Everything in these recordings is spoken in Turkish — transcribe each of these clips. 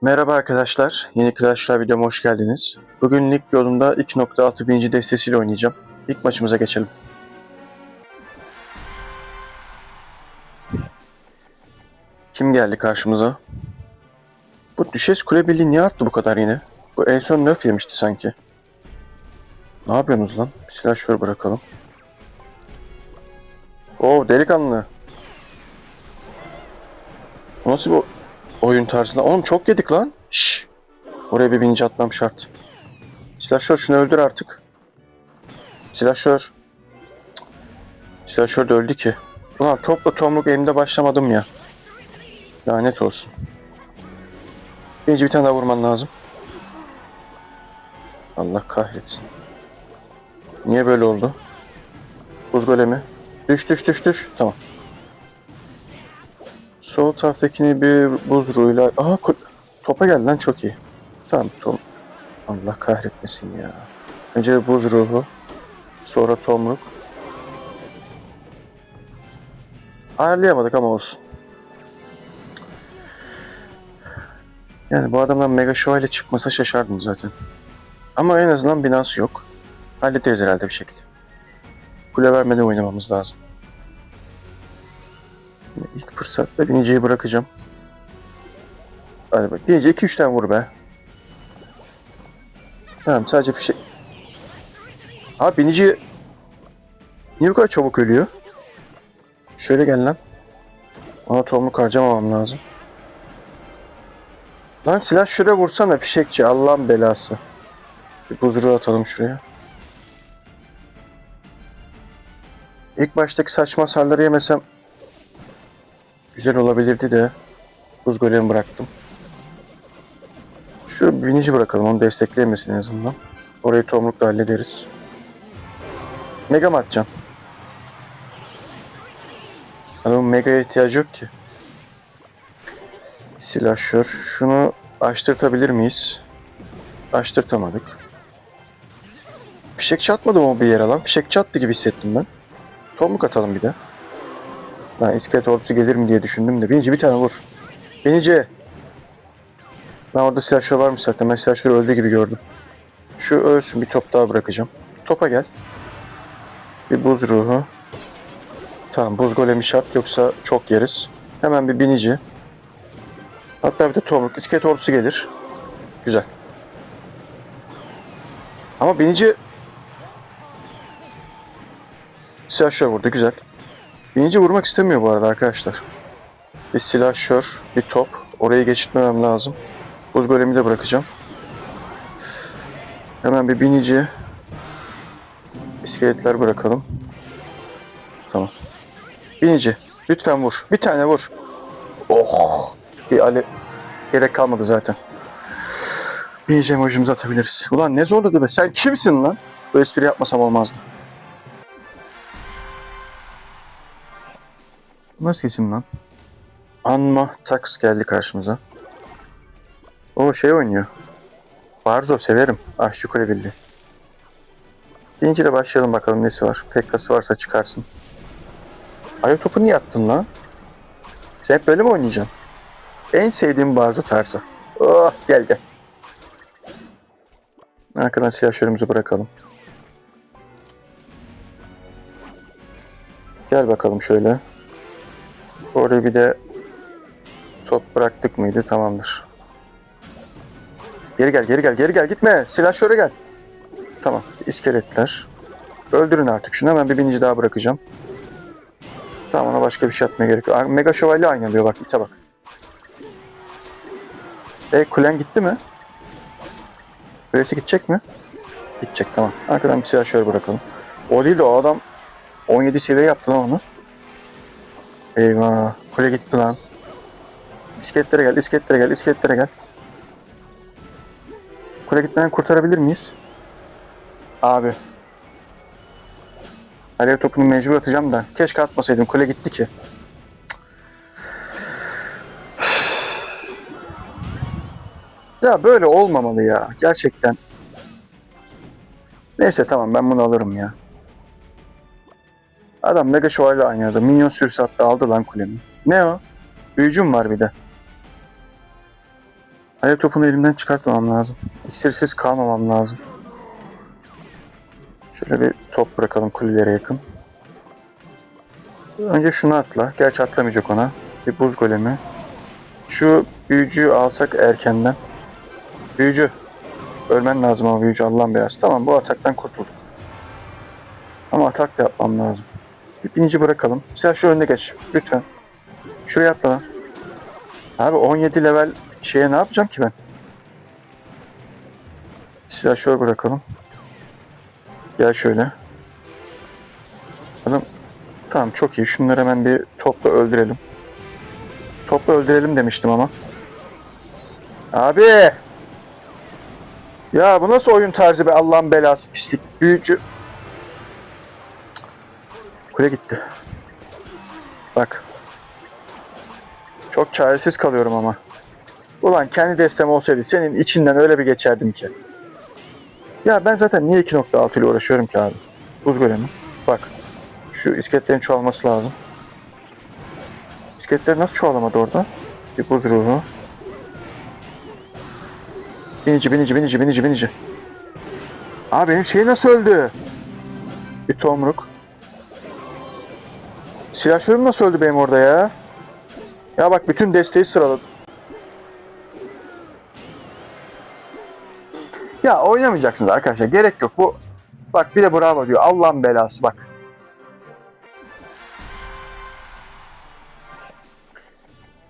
Merhaba arkadaşlar, yeni Clash Royale videoma hoş geldiniz. Bugün lig yolunda 2.6 birinci destesiyle oynayacağım. İlk maçımıza geçelim. Kim geldi karşımıza? Bu Düşes Kule Birliği niye arttı bu kadar yine? Bu en son nerf yemişti sanki. Ne yapıyorsunuz lan? Bir silah şöyle bırakalım. Oo delikanlı. Bu nasıl bir oyun tarzında? Oğlum çok yedik lan. Şşş. Oraya bir binci atmam şart. Silahşör şunu öldür artık. Silahşör. Silahşör de öldü ki. Ulan topla tomruk elimde başlamadım ya. Lanet olsun. Binci bir tane daha vurman lazım. Allah kahretsin. Niye böyle oldu? Buz golemi. Düş düş düş düş. Tamam. Sol taraftakini bir buz ruhuyla... Aha topa geldi lan çok iyi. Tamam Tom. Allah kahretmesin ya. Önce buz ruhu. Sonra tomruk. Ayarlayamadık ama olsun. Yani bu adamdan Mega Show ile çıkmasa şaşardım zaten. Ama en azından binası yok. Hallederiz herhalde bir şekilde. Kule vermeden oynamamız lazım. Fırsatta biniciyi bırakacağım. Hadi bak. Binici 2-3 tane vur be. Tamam sadece fişek... Abi binici... Niye bu kadar çabuk ölüyor? Şöyle gel lan. Ona tomruk harcamamam lazım. Lan silah şuraya vursana fişekçi. Allah'ın belası. Bir buzuru atalım şuraya. İlk baştaki saçma hasarları yemesem güzel olabilirdi de buz golemi bıraktım. Şu binici bırakalım onu destekleyemesin en azından. Orayı tomrukla hallederiz. Mega mı atacaksın? Adamın mega'ya ihtiyacı yok ki. Silahşör. Şunu açtırtabilir miyiz? Açtırtamadık. Fişek çatmadı mı o bir yere lan? Fişek çattı gibi hissettim ben. Tomruk atalım bir de. Lan iskelet ordusu gelir mi diye düşündüm de. Binici bir tane vur. Binici. Lan orada silahşör varmış zaten. Ben silahşörü öldü gibi gördüm. Şu ölsün bir top daha bırakacağım. Topa gel. Bir buz ruhu. Tamam buz golemi şart yoksa çok yeriz. Hemen bir binici. Hatta bir de tomruk. İskelet ordusu gelir. Güzel. Ama binici silahşör vurdu. Güzel. Binici vurmak istemiyor bu arada arkadaşlar. Bir silahşör, bir top. Orayı geçirtmemem lazım. Buz golemi de bırakacağım. Hemen bir binici. İskeletler bırakalım. Tamam. Binici. Lütfen vur. Bir tane vur. Oh. Bir ale gerek kalmadı zaten. Binici emojimizi atabiliriz. Ulan ne zorladı be. Sen kimsin lan? Bu espri yapmasam olmazdı. Nasıl isim lan? Anma Tax geldi karşımıza. O şey oynuyor. Barzo severim. Aşçı Kule Birliği. Birinciyle başlayalım bakalım nesi var. Pekkası varsa çıkarsın. Alev topu niye attın lan? Sen hep böyle mi oynayacaksın? En sevdiğim Barzo tarzı. Oh gel gel. Arkadan silahşörümüzü bırakalım. Gel bakalım şöyle. Oraya bir de top bıraktık mıydı? Tamamdır. Geri gel, geri gel, geri gel. Gitme. Silah şöyle gel. Tamam. İskeletler. Öldürün artık şunu. Hemen bir binici daha bırakacağım. Tamam ona başka bir şey atmaya gerek yok. Mega şövalye aynı alıyor bak. ite bak. E kulen gitti mi? Kulesi gidecek mi? Gidecek tamam. Arkadan bir silah şöyle bırakalım. O değil de o adam 17 seviye yaptı lan onu. Eyvah. Kule gitti lan. İskeletlere gel, iskeletlere gel, iskeletlere gel. Kule gitmeden kurtarabilir miyiz? Abi. Alev topunu mecbur atacağım da. Keşke atmasaydım. Kule gitti ki. Ya böyle olmamalı ya. Gerçekten. Neyse tamam ben bunu alırım ya. Adam Mega Şövalye oynadı. Minyon sürüsü hatta aldı lan kulemi. Ne o? Büyücüm var bir de. Alev topunu elimden çıkartmamam lazım. İksirsiz kalmamam lazım. Şöyle bir top bırakalım kulelere yakın. Önce şunu atla. Gerçi atlamayacak ona. Bir buz golemi. Şu büyücüyü alsak erkenden. Büyücü. Ölmen lazım ama büyücü Allah'ın belası. Tamam bu ataktan kurtulduk. Ama atak da yapmam lazım. Binici bırakalım. Sen şu önüne geç. Lütfen. Şuraya atla lan. Abi 17 level şeye ne yapacağım ki ben? Silahşör bırakalım. Gel şöyle. Adam tamam çok iyi. Şunları hemen bir topla öldürelim. Topla öldürelim demiştim ama. Abi! Ya bu nasıl oyun tarzı be Allah'ın belası pislik. Büyücü. Kule gitti. Bak. Çok çaresiz kalıyorum ama. Ulan kendi destem olsaydı senin içinden öyle bir geçerdim ki. Ya ben zaten niye 2.6 ile uğraşıyorum ki abi? Buz golemi. Bak. Şu iskeletlerin çoğalması lazım. İskeletler nasıl çoğalamadı orada? Bir buz ruhu. Binici, binici, binici, binici, binici. Abi benim şey nasıl öldü? Bir tomruk. Silahşörüm nasıl öldü benim orada ya? Ya bak bütün desteği sıraladım. Ya oynamayacaksınız arkadaşlar. Gerek yok. Bu bak bir de bravo diyor. Allah'ın belası bak.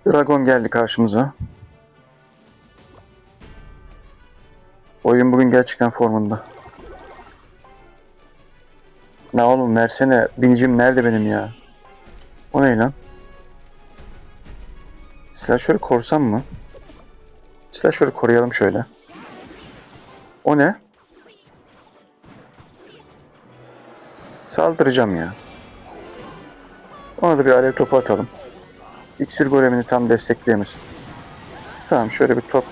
Dragon geldi karşımıza. Oyun bugün gerçekten formunda. Ne oğlum versene. Binicim nerede benim ya? O ne lan? Silahşörü korsam mı? Silahşörü koruyalım şöyle. O ne? Saldıracağım ya. Ona da bir alev topu atalım. İksir golemini tam destekleyemesin. Tamam şöyle bir top.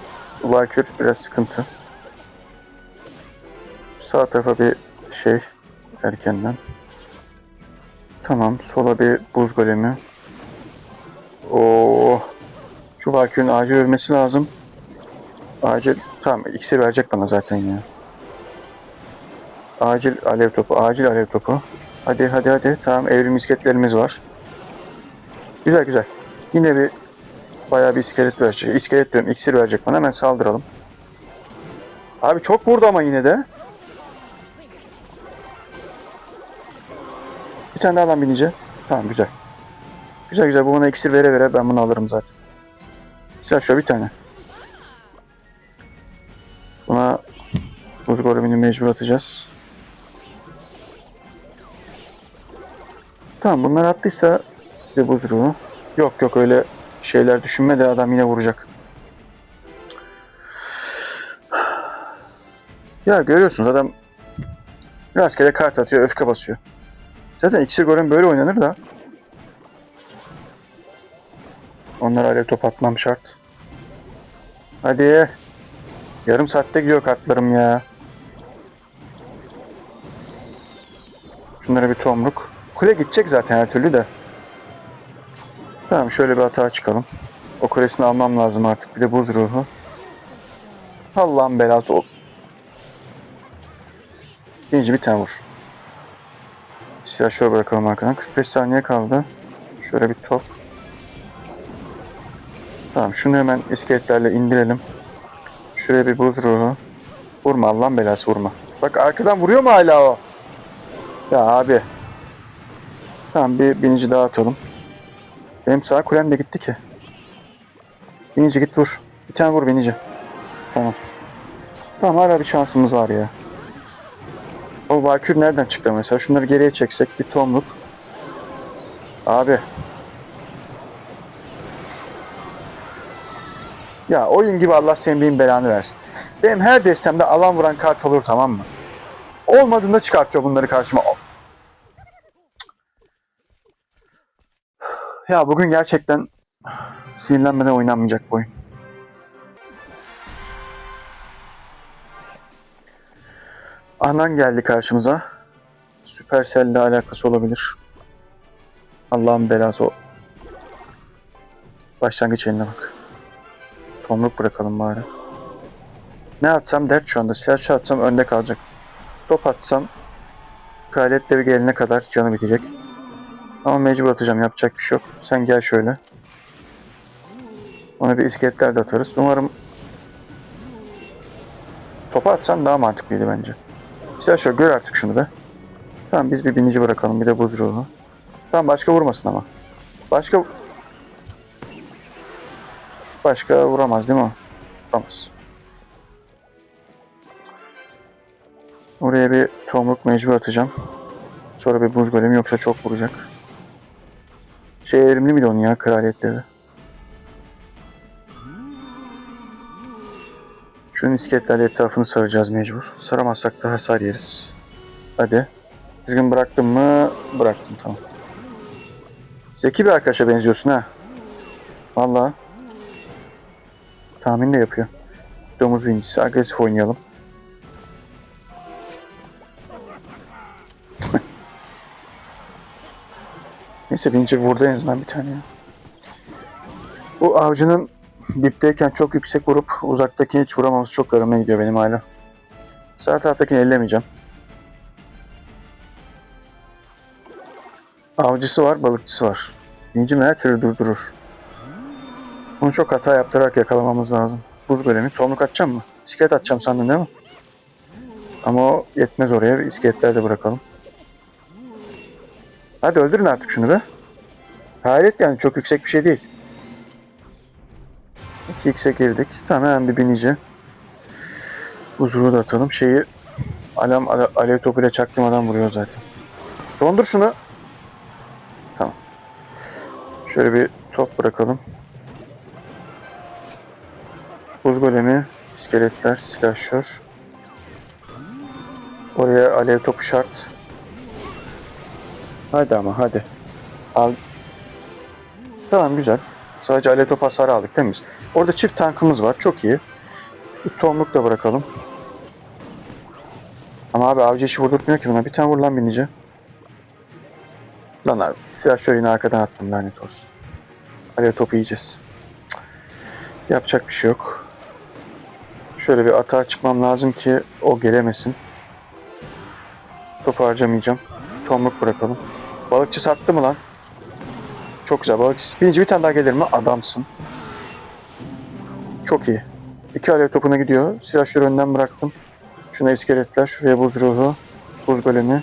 Valkür biraz sıkıntı. Sağ tarafa bir şey erkenden. Tamam sola bir buz golemi. Oo. Şu Valkür'ün acil ölmesi lazım. Acil tamam iksir verecek bana zaten ya. Acil alev topu, acil alev topu. Hadi hadi hadi. Tamam evrim isketlerimiz var. Güzel güzel. Yine bir bayağı bir iskelet verecek. İskelet diyorum iksir verecek bana. Hemen saldıralım. Abi çok vurdu ama yine de. Tane daha lan binici. Tamam güzel. Güzel güzel bu bana iksir vere vere ben bunu alırım zaten. Silah şöyle bir tane. Buna buz golemini mecbur atacağız. Tamam bunlar attıysa bir buz ruhu. Yok yok öyle şeyler düşünme de adam yine vuracak. Ya görüyorsunuz adam rastgele kart atıyor, öfke basıyor. Zaten iksir golem böyle oynanır da. Onlara alev top atmam şart. Hadi. Yarım saatte gidiyor kartlarım ya. Şunlara bir tomruk. Kule gidecek zaten her türlü de. Tamam şöyle bir hata çıkalım. O kulesini almam lazım artık. Bir de buz ruhu. Allah'ın belası ol. Birinci bir tane vur. Silah şöyle bırakalım arkadan. 45 saniye kaldı. Şöyle bir top. Tamam şunu hemen iskeletlerle indirelim. Şuraya bir buz ruhu. Vurma Allah'ın belası vurma. Bak arkadan vuruyor mu hala o? Ya abi. Tamam bir binici daha atalım. Benim sağ kulem de gitti ki. Binici git vur. Bir tane vur binici. Tamam. Tamam hala bir şansımız var ya. O Valkür nereden çıktı mesela? Şunları geriye çeksek bir tomruk. Abi. Ya oyun gibi Allah senin benim belanı versin. Benim her destemde alan vuran kart olur tamam mı? Olmadığında çıkartıyor bunları karşıma. Ya bugün gerçekten sinirlenmeden oynanmayacak bu oyun. Anan geldi karşımıza. Supercell'le alakası olabilir. Allah'ın belası o. Başlangıç eline bak. Tomruk bırakalım bari. Ne atsam dert şu anda. Silahçı atsam önde kalacak. Top atsam kraliyet devi gelene kadar canı bitecek. Ama mecbur atacağım. Yapacak bir şey yok. Sen gel şöyle. Ona bir iskeletler de atarız. Umarım topa atsan daha mantıklıydı bence. Silahçı gör artık şunu be. Tamam biz bir binici bırakalım. Bir de buz ruhu. Tamam başka vurmasın ama. Başka Başka vuramaz değil mi? Vuramaz. Oraya bir tomruk mecbur atacağım. Sonra bir buz golemi yoksa çok vuracak. Şey erimli miydi onun ya kraliyetleri? Şunun iskeletlerle etrafını saracağız mecbur. Saramazsak da hasar yeriz. Hadi. Düzgün bıraktım mı? Bıraktım tamam. Zeki bir arkadaşa benziyorsun ha. Vallahi. Tahmin de yapıyor. Domuz binicisi. Agresif oynayalım. Neyse binici vurdu en azından bir tane. ya. Bu avcının dipteyken çok yüksek vurup uzaktakini hiç vuramaması çok garibime gidiyor benim hala. Sağ taraftakini ellemeyeceğim. Avcısı var, balıkçısı var. Binici her türlü durdurur. Bunu çok hata yaptırarak yakalamamız lazım. Buz golemi. Tomruk atacağım mı? İskelet atacağım sandın değil mi? Ama o yetmez oraya. İskeletler de bırakalım. Hadi öldürün artık şunu be. Hayret yani çok yüksek bir şey değil. 2x'e girdik. Tamam hemen bir binici. Buzruğu da atalım. Şeyi alam ale- alev topuyla çaktırmadan vuruyor zaten. Dondur şunu. Tamam. Şöyle bir top bırakalım. Buz golemi, iskeletler, silahşör. Oraya alev topu şart. Hadi ama hadi. Al. Tamam güzel. Sadece alev topu hasarı aldık biz? Orada çift tankımız var. Çok iyi. Tomruk da bırakalım. Ama abi avcı işi vurdurtmuyor ki buna. Bir tane vur lan binici. Lan abi silahşörü yine arkadan attım lanet olsun. Alev topu yiyeceğiz. Cık. Yapacak bir şey yok. Şöyle bir atağa çıkmam lazım ki o gelemesin. Topu harcamayacağım. Tomruk bırakalım. Balıkçı sattı mı lan? Çok güzel balıkçı. Birinci bir tane daha gelir mi? Adamsın. Çok iyi. İki alev topuna gidiyor. Silahşörü önden bıraktım. Şuna iskeletler. Şuraya buz ruhu. Buz golemi.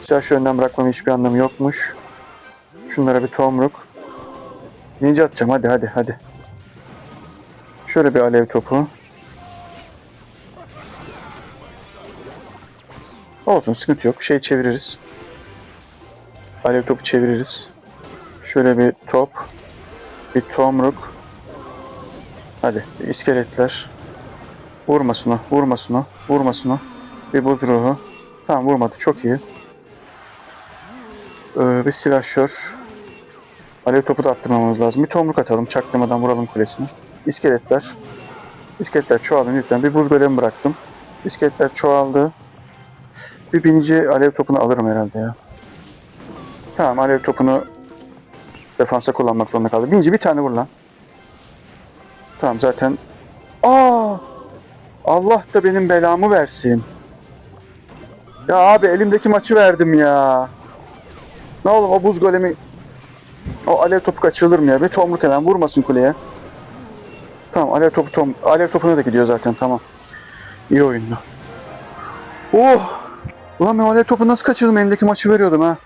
Silahşörü önden bırakmamın hiçbir anlamı yokmuş. Şunlara bir tomruk. Ninja atacağım. Hadi hadi hadi. Şöyle bir alev topu. Olsun sıkıntı yok. Şey çeviririz. Alev topu çeviririz. Şöyle bir top. Bir tomruk. Hadi iskeletler. Vurmasın o. Vurmasın o. Vurmasın o. Bir buz ruhu. Tamam vurmadı. Çok iyi. Ee, bir silahşör. Alev topu da attırmamamız lazım. Bir tomruk atalım. Çaktırmadan vuralım kulesini. İskeletler. İskeletler çoğalın lütfen. Bir buz golemi bıraktım. İskeletler çoğaldı. Bir binici alev topunu alırım herhalde ya. Tamam alev topunu defansa kullanmak zorunda kaldı. Binici bir tane vur lan. Tamam zaten. Aa! Allah da benim belamı versin. Ya abi elimdeki maçı verdim ya. Ne oğlum o buz golemi o alev topu kaçırılır mı ya? Bir tomruk hemen vurmasın kuleye. Tamam alev topu tom alev topuna da gidiyor zaten tamam. İyi oyundu. Oh! Ulan ben alev topu nasıl kaçırdım? Elimdeki maçı veriyordum ha.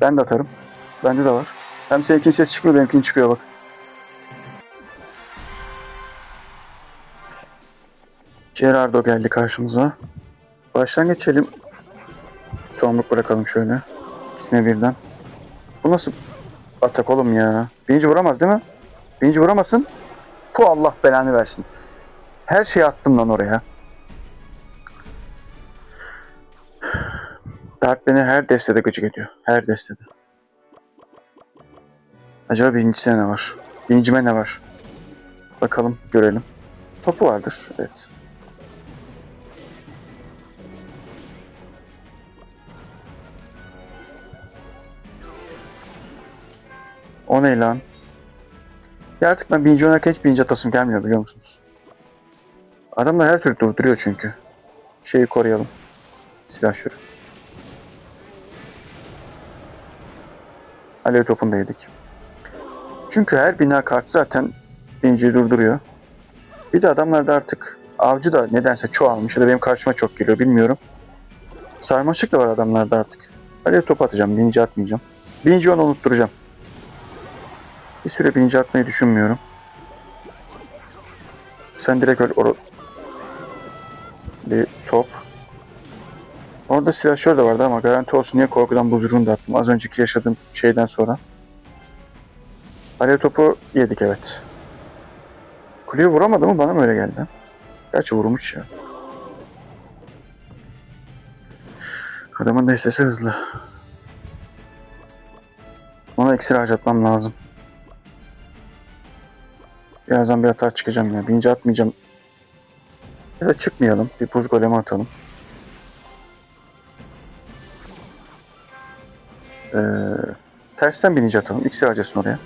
Ben de atarım. Bende de var. Hem seninkinin ses çıkmıyor benimkinin çıkıyor bak. Gerardo geldi karşımıza. Baştan geçelim. Tomruk bırakalım şöyle. İkisine birden. Bu nasıl atak oğlum ya? Birinci vuramaz değil mi? Birinci vuramasın. Bu Allah belanı versin. Her şeyi attım lan oraya. Dart beni her destede gıcık ediyor. Her destede. Acaba birincisine ne var? Birincime ne var? Bakalım, görelim. Topu vardır, evet. O ne lan? Ya artık ben birinci oynarken hiç birinci atasım gelmiyor biliyor musunuz? Adamlar her türlü durduruyor çünkü. Şeyi koruyalım. Silahşörü. Alev topunu da yedik. Çünkü her bina kartı zaten birinciyi durduruyor. Bir de adamlarda artık avcı da nedense çoğalmış ya da benim karşıma çok geliyor bilmiyorum. Sarmaşık da var adamlarda artık. Alev topu atacağım, birinci atmayacağım. Birinci onu unutturacağım. Bir süre birinci atmayı düşünmüyorum. Sen direkt öyle or- bir top. Orada silahşör de vardı ama garanti olsun diye korkudan buzurunu da attım. Az önceki yaşadığım şeyden sonra. Alev topu yedik evet. Kuleye vuramadı mı bana mı öyle geldi? Gerçi vurmuş ya. Adamın destesi hızlı. Ona iksir harcatmam lazım. Birazdan bir hata çıkacağım ya. Birinci atmayacağım. Ya da çıkmayalım. Bir buz golemi atalım. Ee, tersten binince atalım. İksir harcasın oraya.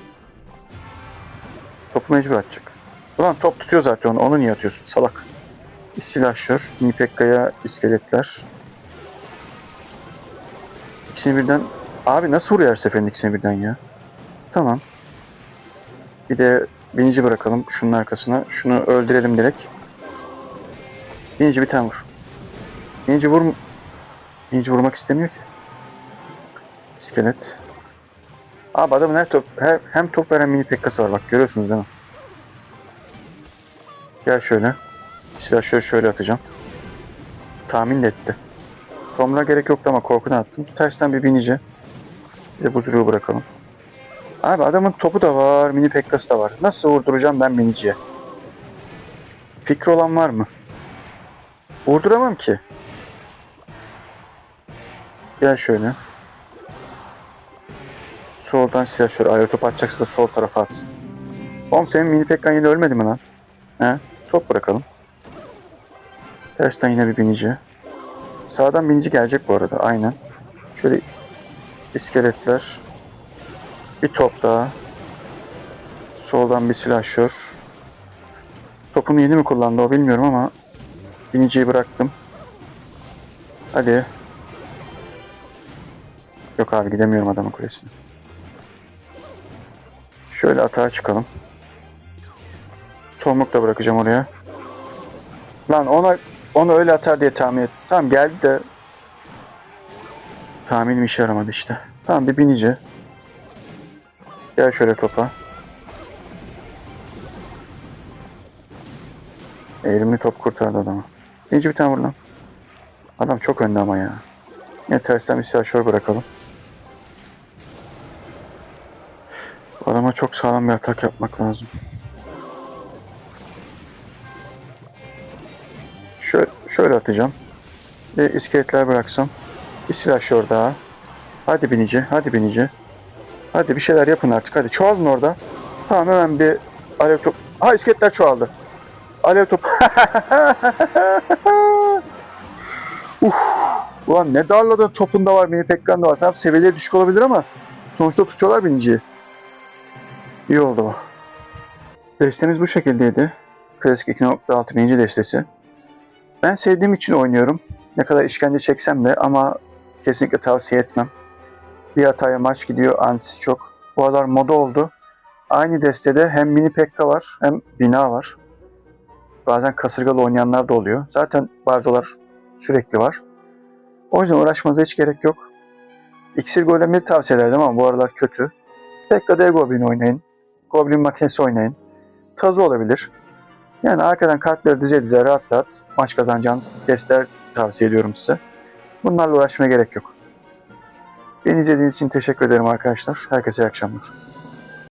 Mecbur atacak. Ulan top tutuyor zaten onu. Onu niye atıyorsun salak? Silahşör. Nipekka'ya iskeletler. İkisini birden... Abi nasıl vuruyor her seferinde ikisini birden ya? Tamam. Bir de binici bırakalım şunun arkasına. Şunu öldürelim direkt. Binici bir tane vur. Binici vur... Binici vurmak istemiyor ki. İskelet. Abi adamın her top, her, hem top veren mini pekkası var bak görüyorsunuz değil mi? Gel şöyle. Silah şöyle şöyle atacağım. Tahmin etti. Tomra gerek yoktu ama korkuna attım. Tersten bir binici. Bir de buzruğu bırakalım. Abi adamın topu da var, mini pekkası da var. Nasıl vurduracağım ben biniciye? Fikri olan var mı? Vurduramam ki. Gel şöyle. Soldan silah şöyle ayrı top atacaksa da sol tarafa atsın. Oğlum senin mini pekkan yine ölmedi mi lan? He? Top bırakalım. Tersten yine bir binici. Sağdan binici gelecek bu arada. Aynen. Şöyle iskeletler. Bir top daha. Soldan bir silahşör. Topunu yeni mi kullandı o bilmiyorum ama biniciyi bıraktım. Hadi. Yok abi gidemiyorum adamın kulesine. Şöyle atağa çıkalım. Tomruk da bırakacağım oraya. Lan ona onu öyle atar diye tahmin et. Tamam geldi de tahminim işe yaramadı işte. Tamam bir binici. Gel şöyle topa. Eğilimli top kurtardı adamı. Binici bir tane vur lan. Adam çok önde ama ya. Yine tersten bir silahşör bırakalım. Adama çok sağlam bir atak yapmak lazım. Şöyle, şöyle atacağım. Bir iskeletler bıraksam. Bir silahşör daha. Hadi binici, hadi binici. Hadi bir şeyler yapın artık. Hadi çoğalın orada. Tamam hemen bir alev top. Ha iskeletler çoğaldı. Alev top. Uf. Ulan ne darladın topunda var, mini pekkan da var. Tamam seviyeleri düşük olabilir ama sonuçta tutuyorlar biniciyi. İyi oldu bu. Destemiz bu şekildeydi. Klasik 2.6 bininci destesi. Ben sevdiğim için oynuyorum. Ne kadar işkence çeksem de ama kesinlikle tavsiye etmem. Bir hataya maç gidiyor, antisi çok. Bu aralar moda oldu. Aynı destede hem mini pekka var hem bina var. Bazen kasırgalı oynayanlar da oluyor. Zaten barzolar sürekli var. O yüzden uğraşmanıza hiç gerek yok. İksir golemi tavsiye ederdim ama bu aralar kötü. Pekka dev goblin oynayın. Goblin makinesi oynayın. Tazu olabilir. Yani arkadan kartları dize dize rahat rahat maç kazanacağınız desteler tavsiye ediyorum size. Bunlarla uğraşmaya gerek yok. Beni izlediğiniz için teşekkür ederim arkadaşlar. Herkese iyi akşamlar.